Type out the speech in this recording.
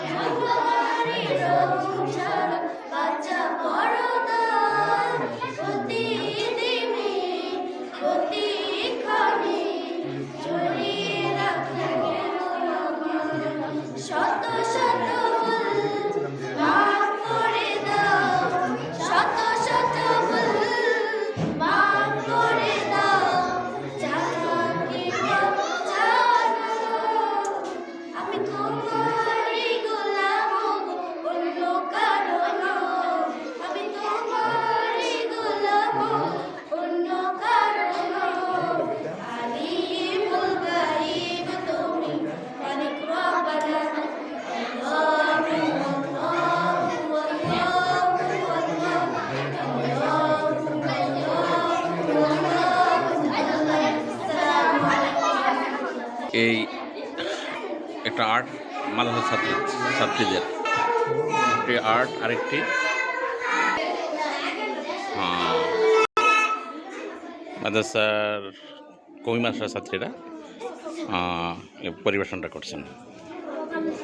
Yeah. এই একটা art মাদ্রাসা ছাত্র ছাত্রীদের। একটি আর্ট আরেকটি আহ, মাদ্রাসার কবি মাদ্রাসার ছাত্রীরা আহ, পরিবেশনটা করছেন।